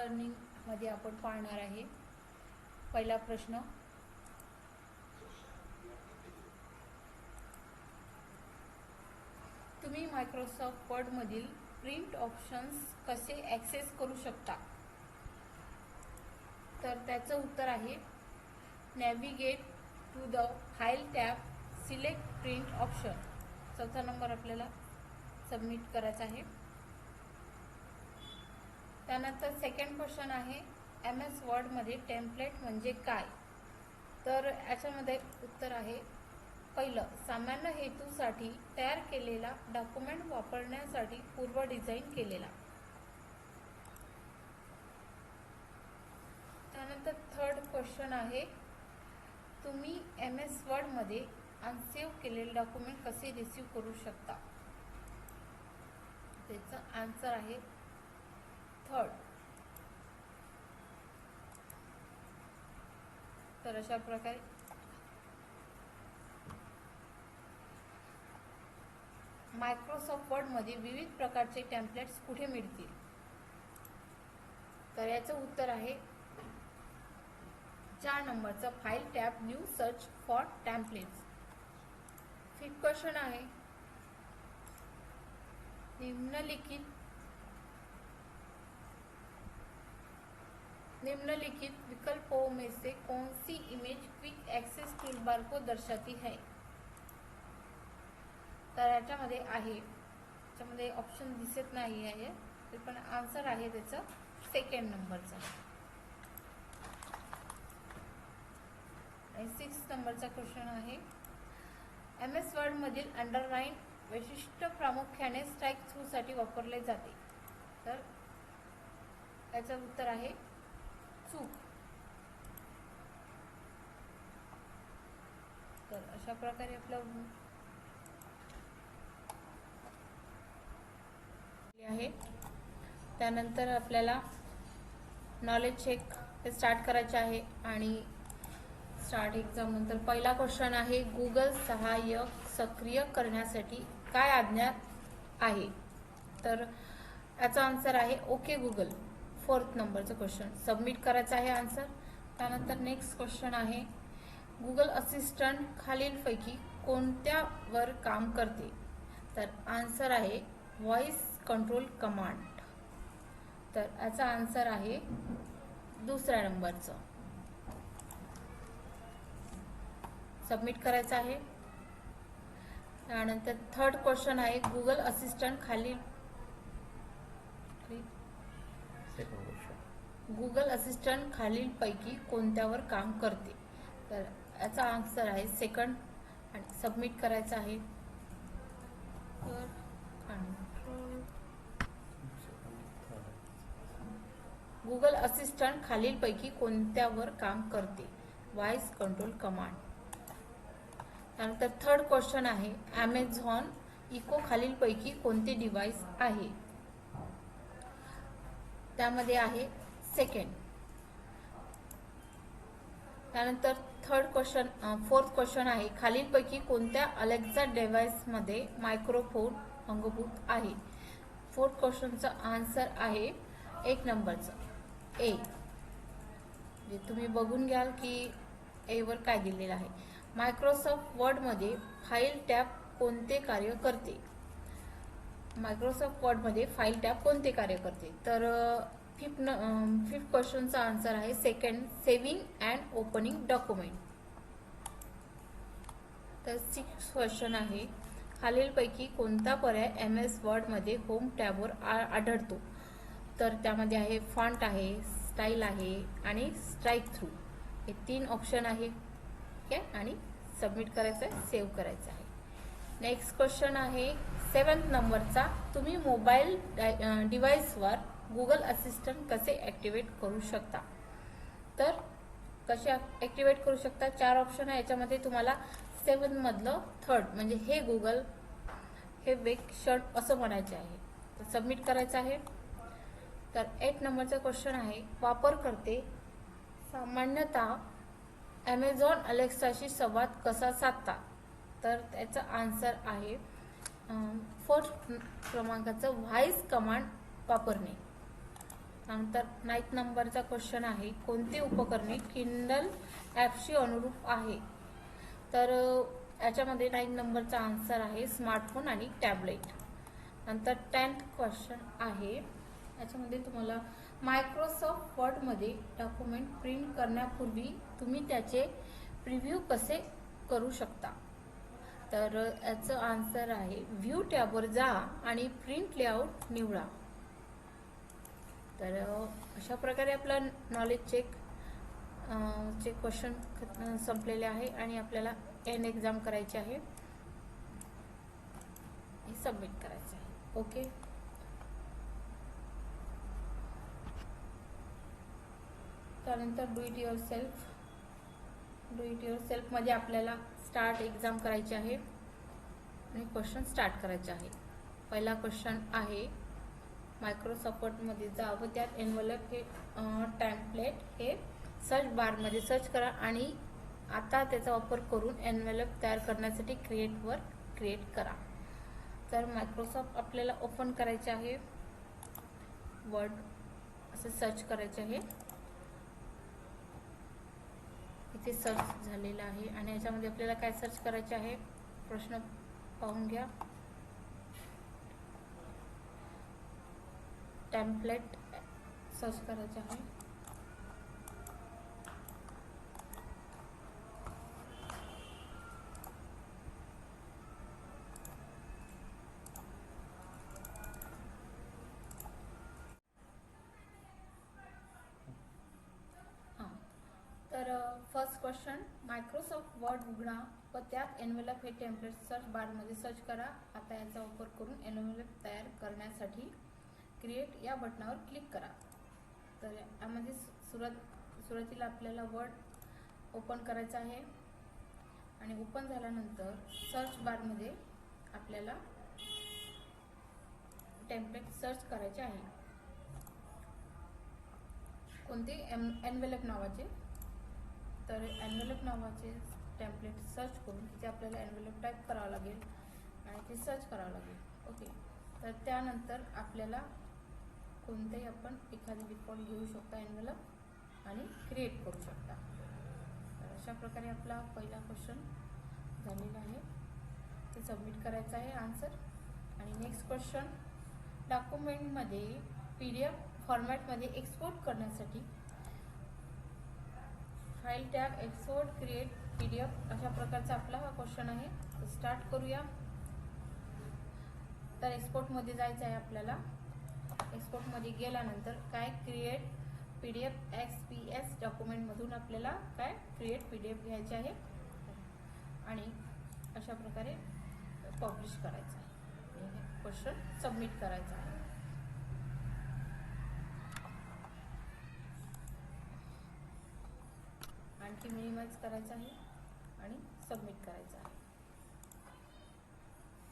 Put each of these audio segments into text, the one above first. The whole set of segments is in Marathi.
लर्निंगमध्ये आपण पाहणार आहे. पहिला प्रश्न. तुम्ही मायक्रोसॉफ्ट वर्डमधील प्रिंट ऑप्शन्स कसे ॲक्सेस करू शकता? तर त्याचं उत्तर आहे navigate to the file tab select print option चौथा नंबर आपल्याला सबमिट करायचा आहे. त्यानंतर सेकंड क्वेश्चन आहे एम एस वर्डमध्ये टेम्पलेट म्हणजे काय? तर याच्यामध्ये उत्तर आहे पहिलं सामान्य हेतूसाठी तयार केलेला डॉक्युमेंट वापरण्यासाठी पूर्व डिझाईन केलेला. त्यानंतर थर्ड क्वेश्चन आहे तुम्ही एम एस वर्डमध्ये अनसेव्ह केलेले डॉक्युमेंट कसे रिसीव करू शकता? त्याचं आन्सर आहे थर्ड तर अशा प्रकारे मायक्रोसॉफ्ट वर्डमध्ये विविध प्रकारचे टॅम्पलेट्स कुठे मिळतील? तर याचं उत्तर आहे चार नंबरचं file tab new search for templates fifth question आहे निम्नलिखित निम्नलिखित विकल्पों में से कौन सी इमेज क्विक एक्सेस टूलबार को दर्शाती है? तर याच्यामध्ये आहे. त्याच्यामध्ये ऑप्शन दिसत नाही आहे. ते पण आन्सर आहे त्याचं. सेकंड नंबरचा आणि सिक्स नंबरचा क्वेश्चन आहे. एम एस वर्डमधील अंडरलाईन वैशिष्ट्य प्रामुख्याने स्ट्राईक थ्रूसाठी वापरले जाते. तर याचं उत्तर आहे. चूक. तर अशा प्रकारे आपलं आहे. त्यानंतर आपल्याला नॉलेज चेक हे स्टार्ट करायचे आहे आणि स्टार्ट एक्झाम नंतर पहिला क्वेश्चन आहे गुगल सहाय्यक सक्रिय करण्यासाठी काय आज्ञा आहे? तर याचा आन्सर आहे ओके गुगल फोर्थ नंबरचं क्वेश्चन सबमिट करायचं आहे आन्सर त्यानंतर नेक्स्ट क्वेश्चन आहे गुगल असिस्टंट खालीलपैकी कोणत्यावर काम करते? तर आन्सर आहे व्हॉइस कंट्रोल कमांड तर याचा आन्सर आहे दुसऱ्या नंबरचं. सबमिट करायचं आहे. त्यानंतर थर्ड क्वेश्चन आहे गुगल असिस्टंट खालील गुगल असिस्टंट खालीलपैकी कोणत्यावर काम करते? तर याचा आन्सर आहे सेकंड आणि सबमिट करायचं आहे. तर गुगल असिस्टंट खालीलपैकी कोणत्यावर काम करते? व्हॉइस कंट्रोल कमांड त्यानंतर थर्ड क्वेश्चन आहे. ॲमेझॉन इको खालीलपैकी कोणते डिव्हाइस आहे? त्यामध्ये आहे सेकंड. त्यानंतर थर्ड क्वेश्चन फोर्थ क्वेश्चन आहे. खालीलपैकी कोणत्या अलेक्झा डिव्हाइसमध्ये मायक्रोफोन अंगभूत आहे? फोर्थ क्वेश्चनचा आन्सर आहे एक नंबरचं ए जे तुम्ही बघून घ्याल की एवर काय दिलेलं आहे. मायक्रोसॉफ्ट वर्डमध्ये फाईल टॅब कोणते कार्य करते? मायक्रोसॉफ्ट वर्डमध्ये फाईल टॅब कोणते कार्य करते? तर फिफ्थ न फिफ्थ क्वेश्चनचा आन्सर आहे second saving and opening document तर सिक्स क्वेश्चन आहे खालीलपैकी कोणता पर्याय एम एस वर्डमध्ये होम टॅबवर आ- आढळतो? तर त्यामध्ये आहे फॉन्ट आहे स्टाईल आहे आणि स्ट्राईक थ्रू हे तीन ऑप्शन आहे. ठीक आहे आणि सबमिट करायचं आहे सेव्ह करायचं आहे. नेक्स्ट क्वेश्चन आहे सेवन्थ नंबरचा तुम्ही मोबाईल डाय- डिव्हाइसवर गुगल असिस्टंट कसे ॲक्टिवेट करू शकता? तर कसे ॲक्टिवेट करू शकता? चार ऑप्शन आहे. याच्यामध्ये तुम्हाला सेवनमधलं थर्ड म्हणजे हे गुगल हे वेग शर्ट असं म्हणायचे आहे. तर सबमिट करायचं आहे. तर एट नंबरचा क्वेश्चन आहे. वापरकर्ते सामान्यतः ॲमेझॉन अलेक्साशी संवाद कसा साधता? तर त्याचं आन्सर आहे फोर्थ क्रमांकाचं व्हॉइस कमांड वापरणे. नंतर नाईक नंबरचा क्वेश्चन आहे कोणती उपकरणे किंडल ॲपशी अनुरूप आहे? तर याच्यामध्ये नाईक नंबरचा आन्सर आहे स्मार्टफोन आणि टॅबलेट नंतर टेन्थ क्वेश्चन आहे याच्यामध्ये तुम्हाला मायक्रोसॉफ्ट वर्डमध्ये डॉक्युमेंट प्रिंट करण्यापूर्वी तुम्ही त्याचे प्रिव्ह्यू कसे करू शकता? तर याचं आन्सर आहे व्ह्यू टॅबवर जा आणि प्रिंट लेआउट निवडा. तर अशा प्रकारे आपलं नॉलेज चेक चे क्वेश्चन संपलेले आहे आणि आपल्याला एन एक्झाम करायची आहे. सबमिट करायचं आहे. ओके त्यानंतर do it yourself do it your सेल्फमध्ये आपल्याला स्टार्ट एक्झाम करायची आहे. आणि क्वेश्चन स्टार्ट करायचे आहे. पहिला क्वेश्चन आहे मायक्रोसॉफ्टमध्ये जा व त्यात एनवलप हे टॅम्पलेट हे सर्च बारमध्ये सर्च करा आणि आता त्याचा वापर करून एनवलप तयार करण्यासाठी क्रिएटवर क्रिएट करा. तर मायक्रोसॉफ्ट आपल्याला ओपन करायचे आहे. वर्ड असं सर्च करायचे आहे. इथे सर्च झालेलं आहे आणि याच्यामध्ये आपल्याला काय सर्च करायचे आहे? प्रश्न पाहून घ्या. टेम्पलेट सर्च करायचं आहे. हां. तर फर्स्ट क्वेश्चन मायक्रोसॉफ्ट वर्ड उघडा व त्यात एनवेलप हे टेम्पलेट सर्च बारमध्ये सर्च करा. आता याचा वापर करून एनवेलप तयार करण्यासाठी क्रिएट या बटनावर क्लिक करा. तर यामध्ये सुरुवात सुरुवातीला आपल्याला वर्ड ओपन करायचं आहे. आणि ओपन झाल्यानंतर सर्च बारमध्ये आपल्याला टेम्पलेट सर्च करायचे आहे. कोणते? एम एनवेलप नावाचे. तर एनवेलप नावाचे टेम्पलेट सर्च करून तिथे आपल्याला एनवेलप टाईप करावं लागेल आणि ते सर्च करावं लागेल. ओके तर त्यानंतर आपल्याला कोणतेही आपण एखादी डिफॉल्ट घेऊ शकता एनवेलप आणि क्रिएट करू शकता. तर अशा प्रकारे आपला पहिला क्वेश्चन झालेला आहे. ते सबमिट करायचं आहे आन्सर आणि नेक्स्ट क्वेश्चन डॉक्युमेंटमध्ये पी डी एफ फॉर्मॅटमध्ये एक्सपोर्ट करण्यासाठी file tab export create P D F अशा प्रकारचा आपला हा क्वेश्चन आहे. तर स्टार्ट करूया. तर एक्सपोर्टमध्ये जायचं आहे आपल्याला. एक्सपोर्टमध्ये गेल्यानंतर काय create P D F X P S डॉक्युमेंटमधून आपल्याला काय क्रिएट पी डी एफ घ्यायचे आहे? आणि अशा प्रकारे पब्लिश करायचं आहे. क्वेश्चन सबमिट करायचा आहे. आणखी मिनिमाइज करायचं आहे आणि सबमिट करायचं आहे.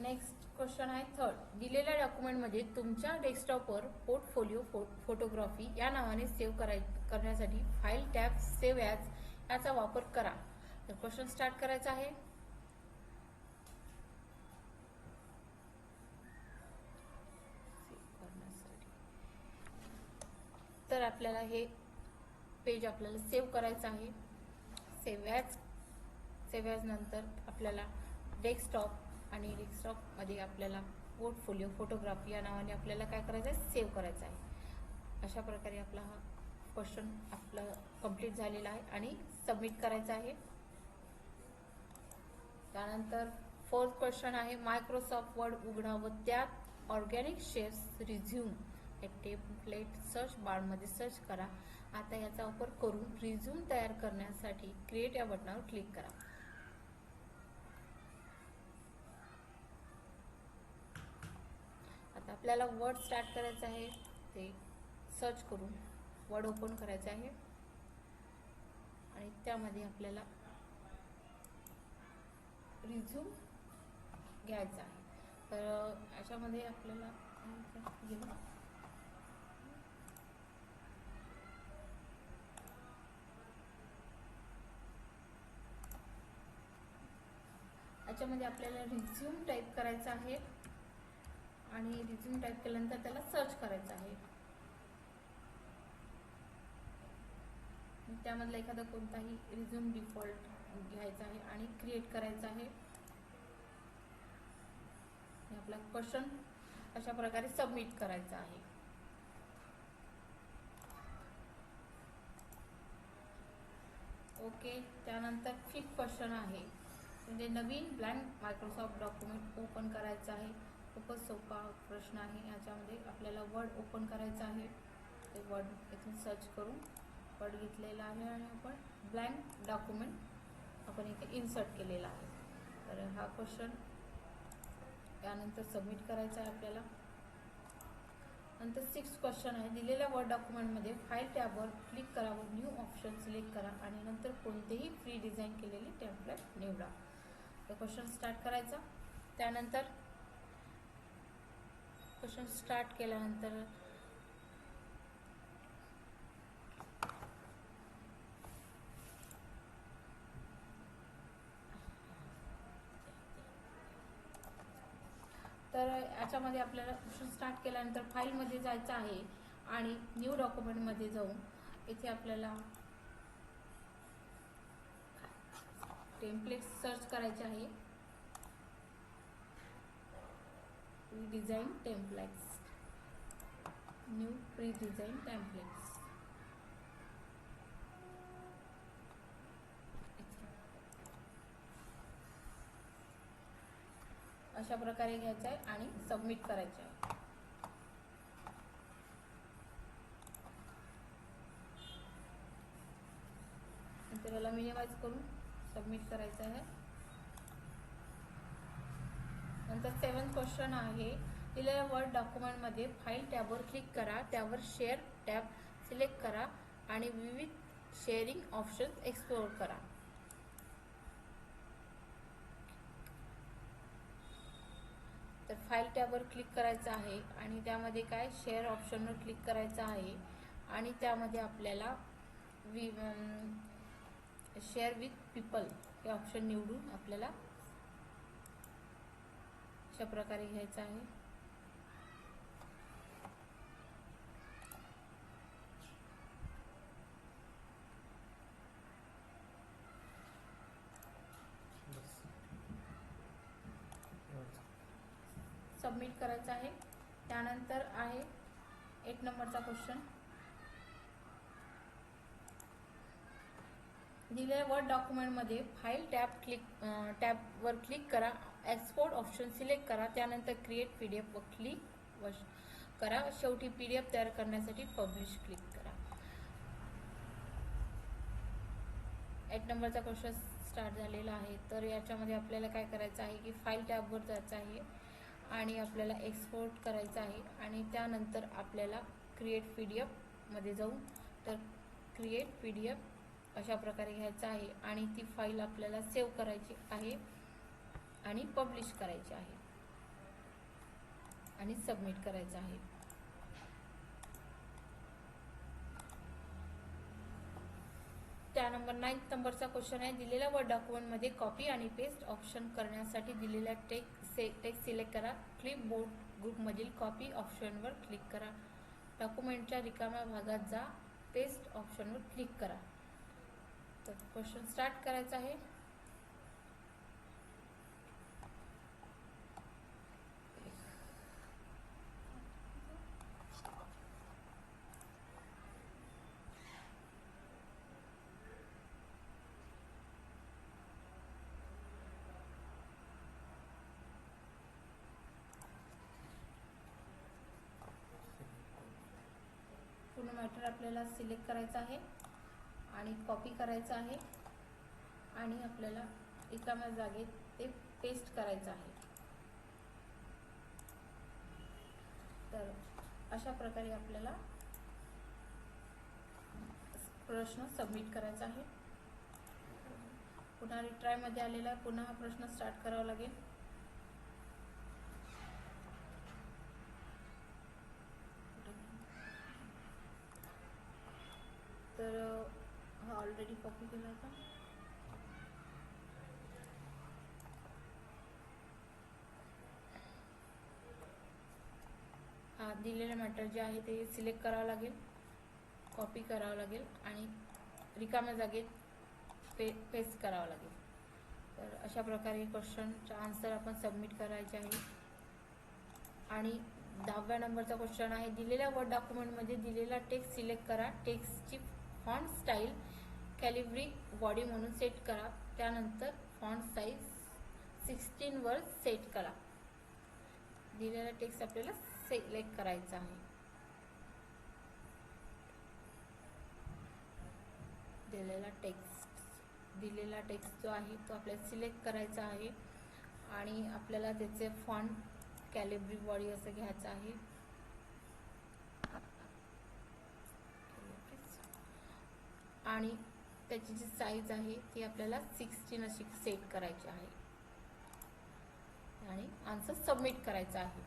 नेक्स्ट क्वेश्चन आहे थर्ड दिलेल्या डॉक्युमेंटमध्ये तुमच्या डेस्कटॉपवर पोर्टफोलिओ फो फोटोग्राफी या नावाने सेव्ह कराय करण्यासाठी फाईल टॅब सेव्ह ॲज याचा वापर करा. तर क्वेश्चन स्टार्ट करायचा आहे. तर आपल्याला हे पेज आपल्याला सेव्ह करायचं आहे. सेव्ह ॲज सेव्ह ॲज नंतर आपल्याला डेस्कटॉप आणि डेस्कटॉपमध्ये आपल्याला पोर्टफोलिओ फोटोग्राफी या नावाने आपल्याला काय करायचं आहे सेव्ह करायचं आहे. अशा प्रकारे आपला हा क्वेश्चन आपलं कंप्लीट झालेला आहे आणि सबमिट करायचं आहे. त्यानंतर फोर्थ क्वेश्चन आहे मायक्रोसॉफ्ट वर्ड उघडा व त्यात ऑर्गॅनिक शेअर्स रिझ्यूम हे टेम्पलेट सर्च बारमध्ये सर्च करा. आता याचा वापर करून रिझ्यूम तयार करण्यासाठी क्रिएट या बटनावर क्लिक करा. आता आपल्याला वर्ड स्टार्ट करायचं आहे ते सर्च करून वर्ड ओपन करायचं आहे. आणि त्यामध्ये आपल्याला रिझ्यूम घ्यायचा आहे. तर याच्यामध्ये आपल्याला याच्यामध्ये आपल्याला रिझ्यूम टाईप करायचा आहे. आणि रिझ्यूम टाईप केल्यानंतर त्याला सर्च करायचं आहे. त्यामधला एखादा कोणताही रिझ्यूम डिफॉल्ट घ्यायचा आहे आणि क्रिएट करायचा आहे. आपला क्वेश्चन अशा प्रकारे सबमिट करायचा आहे. ओके त्यानंतर फिफ्थ क्वेश्चन आहे. म्हणजे नवीन ब्लँक मायक्रोसॉफ्ट डॉक्युमेंट ओपन करायचं आहे. खूपच सोपा प्रश्न आहे. याच्यामध्ये आपल्याला वर्ड ओपन करायचं आहे. ते वर्ड इथून सर्च करून वर्ड घेतलेला आहे आणि आपण ब्लँक डॉक्युमेंट आपण इथे इन्सर्ट केलेला आहे. तर हा क्वेश्चन त्यानंतर सबमिट करायचा आहे आपल्याला. नंतर सिक्स क्वेश्चन आहे. दिलेल्या वर्ड डॉक्युमेंटमध्ये फाईल टॅबवर क्लिक करा व न्यू ऑप्शन सिलेक्ट करा आणि नंतर कोणतेही फ्री डिझाईन केलेली टेम्पलेट निवडा. तर क्वेश्चन स्टार्ट करायचा. त्यानंतर क्वेश्चन स्टार्ट केल्यानंतर तर याच्यामध्ये आपल्याला क्वेश्चन स्टार्ट केल्यानंतर फाईलमध्ये जायचं आहे आणि न्यू डॉक्युमेंटमध्ये जाऊन इथे आपल्याला टेम्पलेट सर्च करायचे आहे. Design templates new pre design templates अशा प्रकारे घ्यायचं आहे आणि सबमिट करायचं आहे. नंतर मिनिमाइज करून सबमिट करायचं आहे. नंतर सेवन क्वेश्चन आहे. दिलेल्या वर्ड डॉक्युमेंटमध्ये फाईल टॅबवर क्लिक करा. त्यावर शेअर टॅब सिलेक्ट करा आणि विविध शेअरिंग ऑप्शन्स एक्सप्लोर करा. तर फाईल टॅबवर क्लिक करायचं आहे आणि त्यामध्ये काय? शेअर ऑप्शनवर क्लिक करायचं आहे. आणि त्यामध्ये आपल्याला वि शेअर विथ पीपल हे ऑप्शन निवडून आपल्याला अशा प्रकारे घ्यायचा आहे. सबमिट करायचं आहे. त्यानंतर आहे एक नंबरचा क्वेश्चन दिलेल्या वर्ड डॉक्युमेंटमध्ये फाईल टॅब क्लिक टॅबवर क्लिक करा. एक्सपोर्ट ऑप्शन सिलेक्ट करा. त्यानंतर क्रिएट पी डी एफवर क्लिक व करा. शेवटी पी डी एफ तयार करण्यासाठी पब्लिश क्लिक करा. एक नंबरचा क्वेश्चन स्टार्ट झालेला आहे. तर याच्यामध्ये आपल्याला काय करायचं आहे की फाईल टॅबवर जायचं आहे आणि आपल्याला एक्सपोर्ट करायचं आहे आणि त्यानंतर आपल्याला क्रिएट पी डी एफमध्ये जाऊन तर क्रिएट पी डी एफ अशा प्रकारे घ्यायचं आहे आणि ती फाईल आपल्याला सेव्ह करायची आहे आणि पब्लिश करायची आहे. आणि सबमिट करायचं आहे. त्या नंबर नाईन्थ नंबरचा क्वेश्चन आहे. दिलेल्या वर्ड डॉक्युमेंटमध्ये कॉपी आणि पेस्ट ऑप्शन करण्यासाठी दिलेल्या टेक से टेक्स्ट सिलेक्ट करा. क्लिपबोर्ड ग्रुपमधील कॉपी ऑप्शनवर क्लिक करा. डॉक्युमेंटच्या रिकाम्या भागात जा. पेस्ट ऑप्शनवर क्लिक करा. तर क्वेश्चन स्टार्ट करायचा आहे. पूर्ण मॅटर आपल्याला सिलेक्ट करायचं आहे. आणि कॉपी करायचं आहे. आणि आपल्याला रिकाम्या जागेत ते पेस्ट करायचं आहे. तर अशा प्रकारे आपल्याला प्रश्न सबमिट करायचा आहे. पुन्हा रिट्रायमध्ये आलेला आहे पुन्हा हा प्रश्न स्टार्ट करावा लागेल तर हा ऑलरेडी कॉपी केला होता हा दिलेलं मॅटर जे आहे ते सिलेक्ट करावं लागेल कॉपी करावं लागेल आणि रिकाम्या जागेत पे पेस्ट करावं लागेल. तर अशा प्रकारे क्वेश्चनचा आन्सर आपण सबमिट करायचे आहे. आणि दहाव्या नंबरचा क्वेश्चन आहे दिलेल्या वर्ड डॉक्युमेंटमध्ये दिलेला टेक्स्ट सिलेक्ट करा. टेक्स्टची फॉन्ट स्टाईल कॅलिब्री बॉडी म्हणून सेट करा. त्यानंतर फॉन्ट साईज सिक्स्टीनवर सेट करा. दिलेला टेक्स्ट आपल्याला सिलेक्ट करायचा आहे. दिलेला टेक्स्ट दिलेला टेक्स्ट जो आहे तो आपल्याला सिलेक्ट करायचा आहे. आणि आपल्याला त्याचे फॉन्ट कॅलिब्री बॉडी असं घ्यायचं आहे. आणि त्याची जी साईज आहे ती आपल्याला सिक्स्टीन अशी सेट करायची आहे. आणि आन्सर सबमिट करायचा आहे.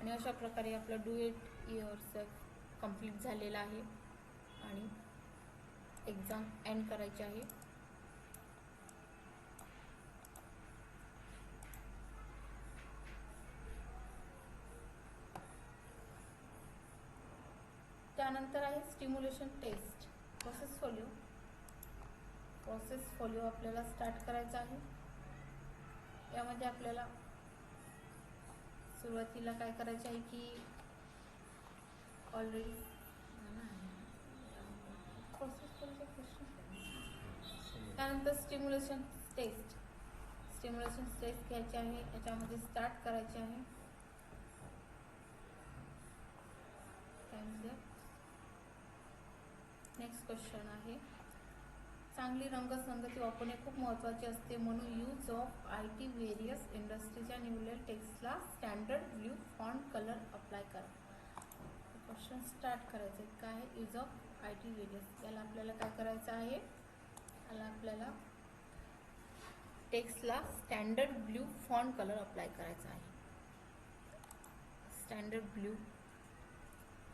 आणि अशा प्रकारे आपलं डू एट इयर्स कंप्लीट झालेलं आहे. आणि एक्झाम एंड करायची आहे. त्यानंतर आहे stimulation test process folio process folio आपल्याला स्टार्ट करायचा आहे. यामध्ये आपल्याला सुरुवातीला काय करायचं आहे की ऑलरेडी प्रोसेस फॉलिओचा क्वेश्चन त्यानंतर स्टिम्युलेशन टेस्ट स्टिम्युलेशन टेस्ट घ्यायची आहे याच्यामध्ये स्टार्ट करायचे आहे. नेक्स्ट क्वेश्चन आहे. चांगली रंगसंगती वापरणे खूप महत्त्वाचे असते म्हणून use of I T various इंडस्ट्रीच्या निवडलेल्या टेक्स्टला standard blue font colour apply करा. क्वेश्चन स्टार्ट करायचं आहे काय आहे? Use of I T various याला आपल्याला काय करायचं आहे? याला आपल्याला टेक्स्टला standard blue font colour apply करायचा आहे. स्टँडर्ड ब्ल्यू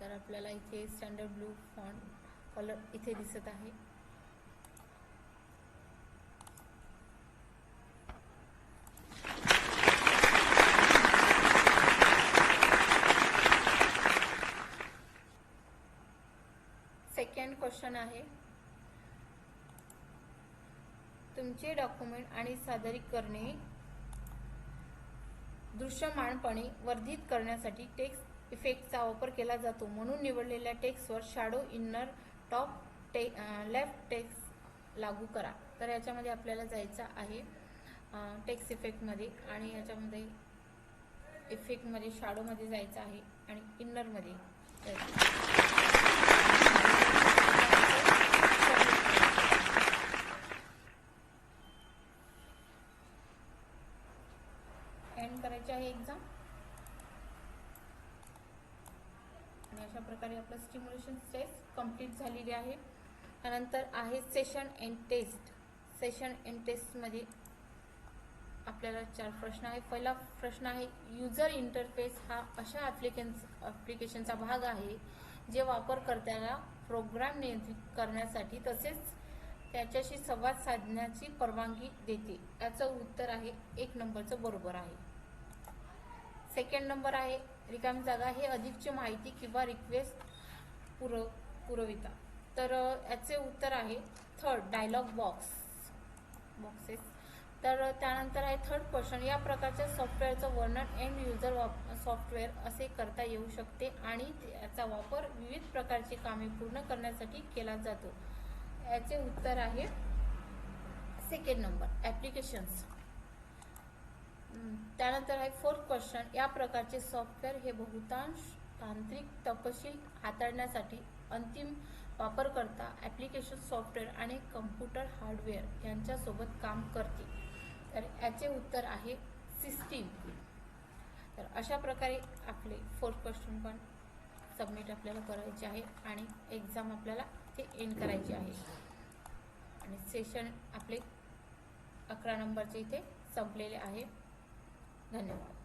तर आपल्याला इथे स्टँडर्ड ब्ल्यू फॉन्ट कलर इथे दिसत आहे. सेकंड क्वेश्चन आहे. तुमचे डॉक्युमेंट आणि सादरीकरणे दृश्यमानपणे वर्धित करण्यासाठी टेक्स्ट इफेक्टचा वापर केला जातो म्हणून निवडलेल्या टेक्स्टवर शॅडो इन्नर टॉप टे लेफ्ट टेक्स लागू करा. तर याच्यामध्ये आपल्याला जायचं आहे टेक्स इफेक्टमध्ये आणि याच्यामध्ये इफेक्टमध्ये शाडोमध्ये जायचं आहे आणि इन्नरमध्ये जायचं एंड करायची आहे एक्झाम आणि अशा प्रकारे आपलं स्टिम्युलेशन टेस्ट कंप्लीट झालेली आहे. त्यानंतर आहे session end test session end टेस्टमध्ये आपल्याला चार प्रश्न आहे पहिला प्रश्न आहे युजर इंटरफेस हा अशा ॲप्लिकेन्स ॲप्लिकेशनचा भाग आहे जे वापरकर्त्याला प्रोग्राम नियंत्रित करण्यासाठी तसेच त्याच्याशी संवाद साधण्याची परवानगी देते. याचं उत्तर आहे एक नंबरचं बरोबर आहे. सेकंड नंबर आहे रिकामी जागा हे अधिकची माहिती किंवा रिक्वेस्ट पुरव पुरविता. तर याचे उत्तर आहे थर्ड डायलॉग बॉक्स बॉक्सेस तर त्यानंतर आहे थर्ड क्वेश्चन या प्रकारच्या सॉफ्टवेअरचं वर्णन एंड युजर वाप सॉफ्टवेअर असे करता येऊ शकते आणि याचा वापर विविध प्रकारची कामे पूर्ण करण्यासाठी केला जातो. याचे उत्तर आहे सेकंड नंबर ॲप्लिकेशन्स त्यानंतर आहे फोर्थ क्वेश्चन या प्रकारचे सॉफ्टवेअर हे बहुतांश तांत्रिक तपशील हाताळण्यासाठी अंतिम वापरकर्ता ॲप्लिकेशन सॉफ्टवेअर आणि कम्प्युटर हार्डवेअर यांच्यासोबत काम करते. तर याचे उत्तर आहे सिस्टीम तर अशा प्रकारे आपले फोर्थ क्वेश्चन पण सबमिट आपल्याला करायचे आहे आणि एक्झाम आपल्याला ते एंड करायची आहे. आणि सेशन आपले अकरा नंबरचे इथे संपलेले आहे. धन्यवाद